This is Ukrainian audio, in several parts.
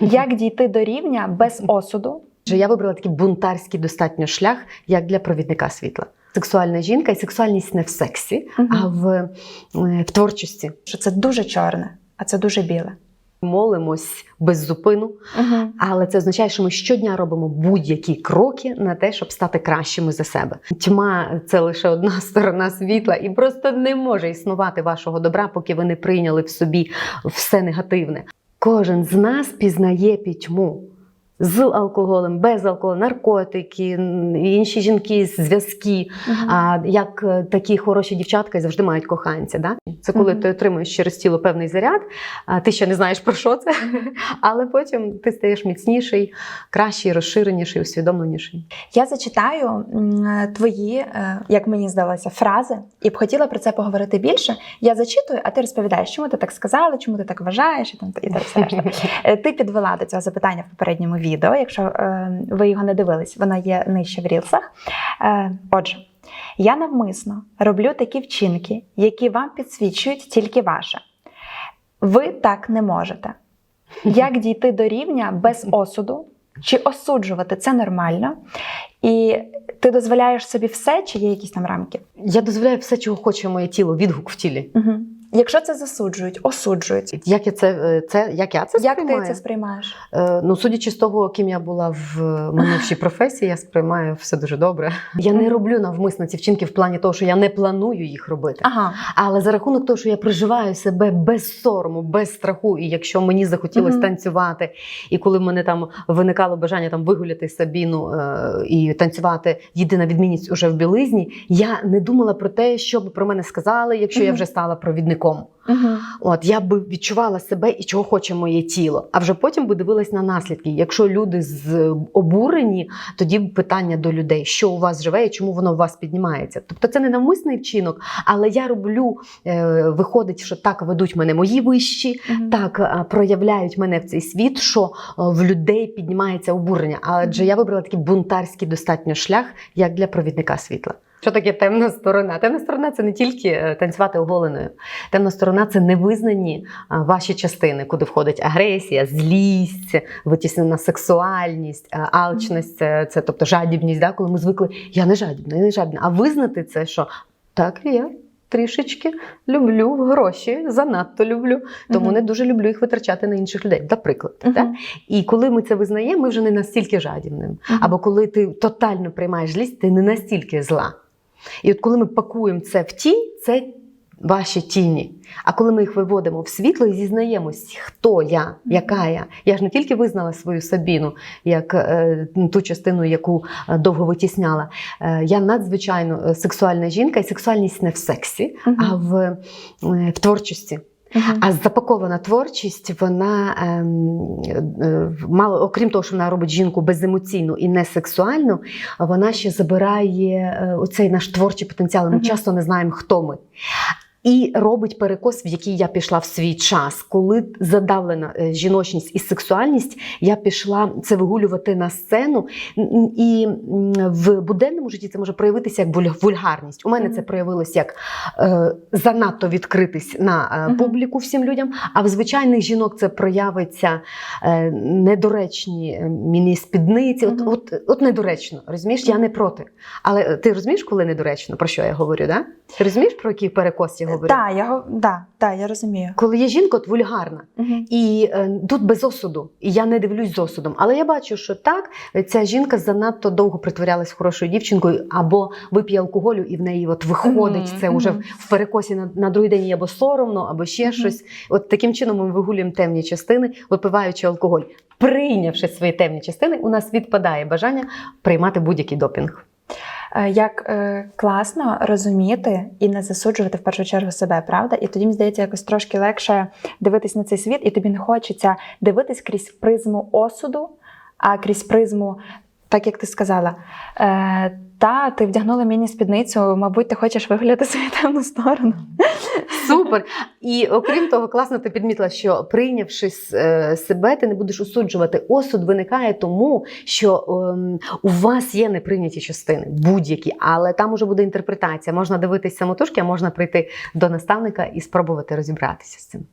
Як дійти до рівня без осуду? Я вибрала такий бунтарський достатньо шлях, як для провідника світла. Сексуальна жінка і сексуальність не в сексі, Мгм. а в, е, в творчості. Що це дуже чорне, а це дуже біле. Молимось без зупину, Угу. але це означає, що ми щодня робимо будь-які кроки на те, щоб стати кращими за себе. Тьма це лише одна сторона світла, і просто не може існувати вашого добра, поки ви не прийняли в собі все негативне. Кожен з нас пізнає пітьму. З алкоголем, без алкоголю, наркотики, інші жінки, зв'язки. А як е, такі хороші дівчатка і завжди мають коханця. Да? Це коли Мгм. ти отримуєш через тіло певний заряд, а ти ще не знаєш про що це, але потім ти стаєш міцніший, кращий, розширеніший, усвідомленіший. Я зачитаю твої, е, як мені здалося, фрази, і б хотіла про це поговорити більше. Я зачитую, а ти розповідаєш, чому ти так сказала, чому ти так вважаєш, і там і так все решта. Е, Ти підвела до цього запитання в попередньому відео. Якщо е, ви його не дивились, воно є нижче в рілсах. Е, отже, я навмисно роблю такі вчинки, які вам підсвічують тільки ваше. Ви так не можете. Як дійти до рівня без осуду? Чи осуджувати це нормально? І ти дозволяєш собі все, чи є якісь там рамки? Я дозволяю все, чого хоче моє тіло, відгук в тілі. Угу. Якщо це засуджують, осуджують. Як я це, е, це як я це Як ти це сприймаєш? Е, Ну, судячи з того, ким я була в минувшій професії, я сприймаю все дуже добре. Я не роблю навмисно ці вчинки в плані того, що я не планую їх робити. Ага. Але за рахунок того, що я проживаю себе без сорому, без страху, і якщо мені захотілося Мгм. танцювати, і коли в мене там виникало бажання там вигуляти Сабіну е, і танцювати єдина відмінність уже в білизні, я не думала про те, що б про мене сказали, якщо я вже стала провідником. Угу. От я би відчувала себе і чого хоче моє тіло. А вже потім би дивилась на наслідки. Якщо люди з обурені, тоді питання до людей, що у вас живе і чому воно у вас піднімається. Тобто це не навмисний вчинок, але я роблю, е, виходить, що так ведуть мене мої вищі, так е, проявляють мене в цей світ, що е, в людей піднімається обурення. Адже я вибрала такий бунтарський достатньо шлях, як для провідника світла. Що таке темна сторона? Темна сторона це не тільки е, танцювати оголеною. Темна сторона це невизнані ваші частини, куди входить агресія, злість, витіснена сексуальність, а, алчність, це, це тобто жадібність. Да? Коли ми звикли, я не жадібна, я не жадібна. А визнати це, що так я трішечки люблю гроші, занадто люблю, тому Мгм. не дуже люблю їх витрачати на інших людей. Наприклад, Мгм. так? і коли ми це визнаємо, ми вже не настільки жадібним. Мгм. Або коли ти тотально приймаєш злість, ти не настільки зла. І от коли ми пакуємо це в тінь, це ваші тіні. А коли ми їх виводимо в світло і зізнаємось, хто я, яка я. Я ж не тільки визнала свою Сабіну як е, ту частину, яку е, довго витісняла. Е, я надзвичайно е, сексуальна жінка, і сексуальність не в сексі, угу. а в, е, в творчості. Мгм. А запакована творчість, вона ем, е, мало, окрім того, що вона робить жінку беземоційну і не сексуальну, вона ще забирає е, оцей наш творчий потенціал. Ми Мгм. часто не знаємо, хто ми. І робить перекос, в який я пішла в свій час. Коли задавлена е, жіночність і сексуальність, я пішла це вигулювати на сцену. І в буденному житті це може проявитися як вульгарність. У мене це проявилось як е, занадто відкритись на е, публіку всім людям. А в звичайних жінок це проявиться е, недоречні е, міні-спідниці. От, от, от недоречно, розумієш? Я не проти. Але ти розумієш, коли недоречно, про що я говорю? Да? Ти розумієш, про який перекос я говорю? Так, я, да, да, я розумію. Коли є жінка, от вульгарна. Мгм. І е, тут без осуду, і я не дивлюсь з осудом. Але я бачу, що так, ця жінка занадто довго притворялась хорошою дівчинкою, або вип'є алкоголю, і в неї от виходить Мгм, це вже в перекосі на, на другий день або соромно, або ще Мгм. щось. От таким чином ми вигулюємо темні частини, випиваючи алкоголь. Прийнявши свої темні частини, у нас відпадає бажання приймати будь-який допінг. Е, Як е, класно розуміти і не засуджувати в першу чергу себе, правда? І тоді мені здається, якось трошки легше дивитись на цей світ, і тобі не хочеться дивитись крізь призму осуду, а крізь призму, так як ти сказала, е, та ти вдягнула мені спідницю, мабуть, ти хочеш виглядати свою темну сторону. Супер. І окрім того, класно ти підмітила, що прийнявши е, себе, ти не будеш осуджувати. Осуд виникає тому, що ем, у вас є неприйняті частини, будь-які, але там уже буде інтерпретація. Можна дивитись самотужки, а можна прийти до наставника і спробувати розібратися з цим.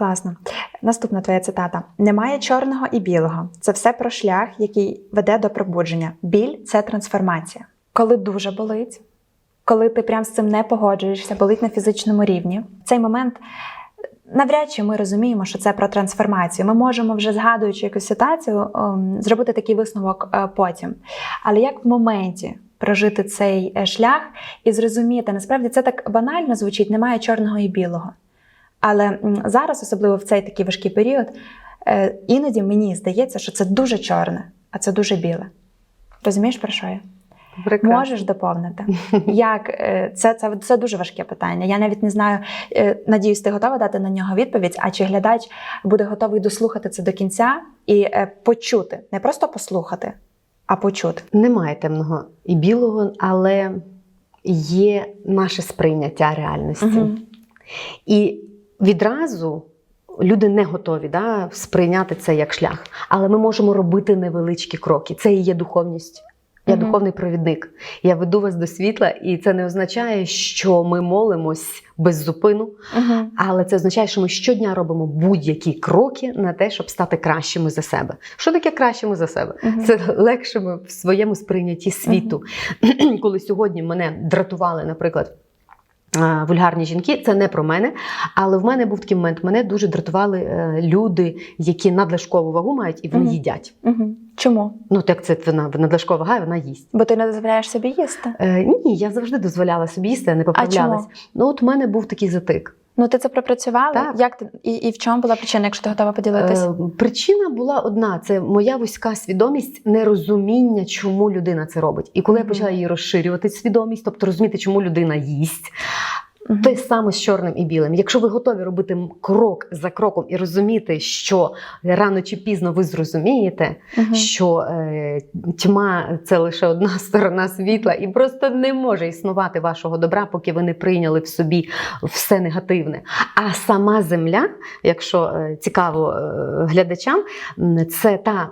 Класно. Наступна твоя цитата: немає чорного і білого. Це все про шлях, який веде до пробудження. Біль це трансформація. Коли дуже болить, коли ти прям з цим не погоджуєшся, болить на фізичному рівні. В цей момент навряд чи ми розуміємо, що це про трансформацію. Ми можемо вже згадуючи якусь ситуацію, ем, зробити такий висновок е, потім. Але як в моменті прожити цей е, шлях і зрозуміти, насправді це так банально звучить, немає чорного і білого. Але зараз, особливо в цей такий важкий період, е, іноді мені здається, що це дуже чорне, а це дуже біле. Розумієш, про що я? Прекрасно. Можеш доповнити? Як е, це, це, це дуже важке питання. Я навіть не знаю. е, Надіюсь, ти готова дати на нього відповідь. А чи глядач буде готовий дослухати це до кінця і почути, не просто послухати, а почути. Немає темного і білого, але є наше сприйняття реальності. Мгм. І відразу люди не готові да, сприйняти це як шлях. Але ми можемо робити невеличкі кроки. Це і є духовність. Я Мгм. духовний провідник. Я веду вас до світла, і це не означає, що ми молимось без зупину, Мгм. але це означає, що ми щодня робимо будь-які кроки на те, щоб стати кращими за себе. Що таке кращими за себе? Мгм. Це легшими в своєму сприйнятті світу. Коли сьогодні мене дратували, наприклад. А, Вульгарні жінки, це не про мене, але в мене був такий момент. Мене дуже дратували е, люди, які надлишкову вагу мають і вони угу. їдять. Угу. Чому? Ну, так це вона надлишкова вага, і вона їсть. Бо ти не дозволяєш собі їсти. Е, ні, я завжди дозволяла собі їсти, я не поправлялась. Ну, от в мене був такий затик. Ну ти це пропрацювала? Так. Як ти і, і в чому була причина, якщо ти готова поділитися? Е, причина була одна: це моя вузька свідомість, нерозуміння, чому людина це робить. І коли я почала її розширювати свідомість, тобто розуміти, чому людина їсть. Те саме з чорним і білим. Якщо ви готові робити крок за кроком і розуміти, що рано чи пізно ви зрозумієте, Мгм. що е, тьма це лише одна сторона світла, і просто не може існувати вашого добра, поки ви не прийняли в собі все негативне. А сама земля, якщо е, цікаво е, глядачам, це та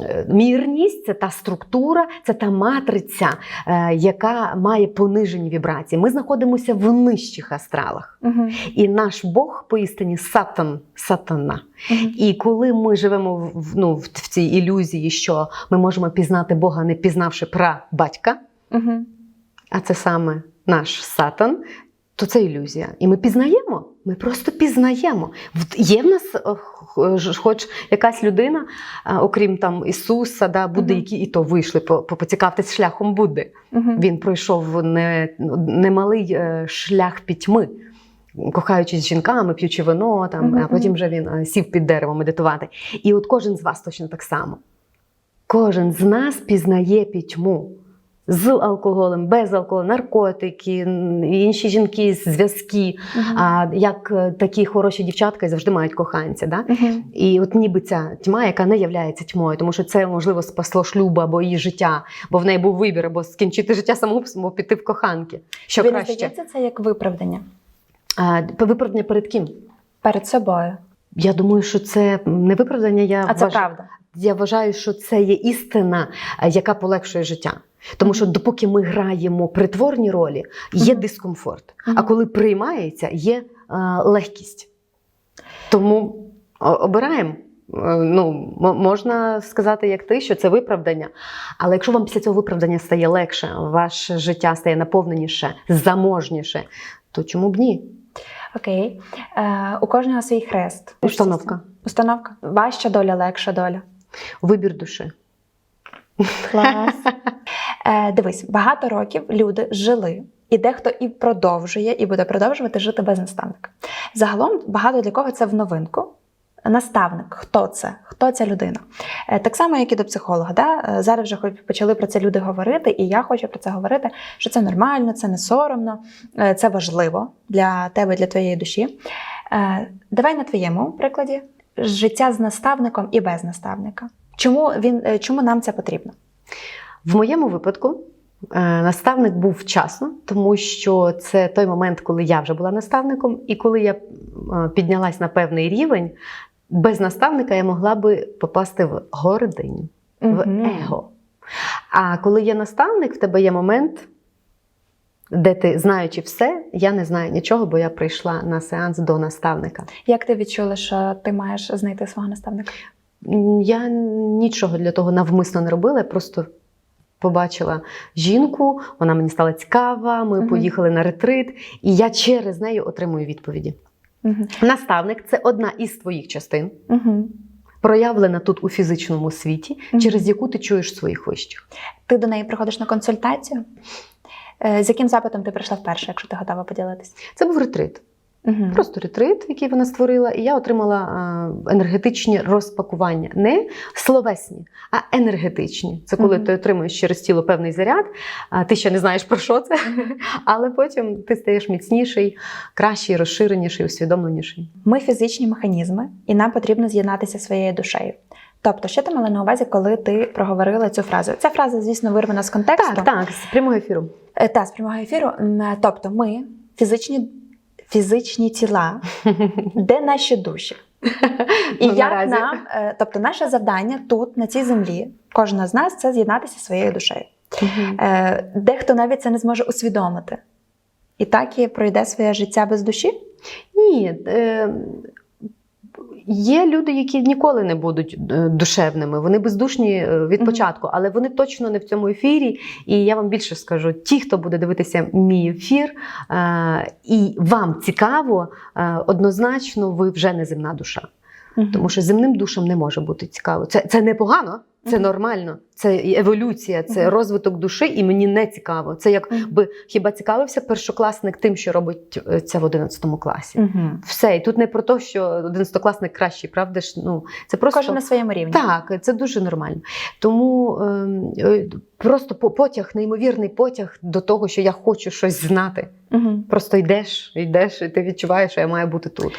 е, мірність, це та структура, це та матриця, е, яка має понижені вібрації. Ми знаходимося в нижчих астралах. Угу. І наш Бог поістині сатан, сатана. Угу. І коли ми живемо в, ну, в, в цій ілюзії, що ми можемо пізнати Бога, не пізнавши пра батька, Мгм. а це саме наш сатан, то це ілюзія. І ми пізнаємо. Ми просто пізнаємо. Є в нас е, ж- хоч якась людина, е, окрім там Ісуса, да, Будди, які і то вийшли по, по, поцікавитись шляхом Будди. Він пройшов не, немалий е, шлях пітьми, кохаючись з жінками, п'ючи вино, там, Мгм, а потім вже він е, сів під дерево медитувати. І от кожен з вас точно так само. Кожен з нас пізнає пітьму. З алкоголем, без алкоголю, наркотики, інші жінки, зв'язки. Мгм. А як е, такі хороші дівчатка завжди мають коханця. Да? Мгм. І от ніби ця тьма, яка не являється тьмою, тому що це можливо спасло шлюб або її життя, бо в неї був вибір або скінчити життя самогубством, або піти в коханки. Що Тобі краще? здається це як виправдання А, виправдання перед ким? перед собою. Я думаю, що це не виправдання. Я А це вваж- правда. Я вважаю, що це є істина, яка полегшує життя. Тому що допоки ми граємо притворні ролі, є дискомфорт. А коли приймається, є а, легкість. Тому обираємо. Е, Ну, можна сказати, як ти, що це виправдання. Але якщо вам після цього виправдання стає легше, ваше життя стає наповненіше, заможніше, то чому б ні? Окей. Е, у кожного свій хрест. Установка. Установка. Важча доля, легша доля. Вибір душі. Клас. Е, дивись, багато років люди жили. І дехто і продовжує, і буде продовжувати жити без наставника. Загалом багато для кого це в новинку. Наставник, хто це? Хто ця людина? Е, Так само, як і до психолога. Да? Е, Зараз вже хоч почали про це люди говорити, і я хочу про це говорити, що це нормально, це не соромно, це важливо для тебе, для твоєї душі. Давай на твоєму прикладі життя з наставником і без наставника. Чому він е, чому нам це потрібно? В моєму випадку е, наставник був вчасно, тому що це той момент, коли я вже була наставником, і коли я е, піднялась на певний рівень, без наставника я могла би попасти в гординю, в Мгм. его. А коли є наставник, в тебе є момент де ти знаючи все, я не знаю нічого, бо я прийшла на сеанс до наставника. Як ти відчула, що ти маєш знайти свого наставника? Я нічого для того навмисно не робила, я просто побачила жінку, вона мені стала цікава, ми Мгм. поїхали на ретрит, і я через неї отримую відповіді. Угу. Наставник це одна із твоїх частин, Угу. проявлена тут у фізичному світі, Мгм. через яку ти чуєш своїх вищих. Ти до неї приходиш на консультацію. Е, З яким запитом ти прийшла вперше, якщо ти готова поділитись? Це був ретрит. Угу. Просто ретрит, який вона створила, і я отримала е, енергетичні розпакування. Не словесні, а енергетичні. Це коли Мгм. ти отримуєш через тіло певний заряд, а ти ще не знаєш про що це, але потім ти стаєш міцніший, кращий, розширеніший, усвідомленіший. Ми фізичні механізми, і нам потрібно з'єднатися своєю душею. Тобто, що ти мала на увазі, коли ти проговорила цю фразу? Ця фраза, звісно, вирвана з контексту. Так, так, з прямого ефіру. Е, Та, з прямого ефіру. Е, Тобто, ми фізичні, фізичні тіла, де наші душі? І Ну, як наразі. нам, е, тобто, наше завдання тут, на цій землі, кожна з нас це з'єднатися зі своєю душею. Дехто навіть це не зможе усвідомити. І так і пройде своє життя без душі. Ні. Є люди, які ніколи не будуть е, душевними, вони бездушні е, від початку, але вони точно не в цьому ефірі. І я вам більше скажу: ті, хто буде дивитися мій ефір, е, і вам цікаво, однозначно, ви вже не земна душа. Тому що земним душам не може бути цікаво. Це, це не погано, це нормально, це еволюція, це розвиток душі, і мені не цікаво. Це як би хіба цікавився першокласник тим, що робить це в 11 класі. Все, і тут не про те, що одинадцятокласник кращий, правда ж? Ну це просто Кожен на своєму рівні. так, це дуже нормально. Тому ем, е, просто потяг, неймовірний потяг до того, що я хочу щось знати. Просто йдеш, йдеш, і ти відчуваєш, що я маю бути тут.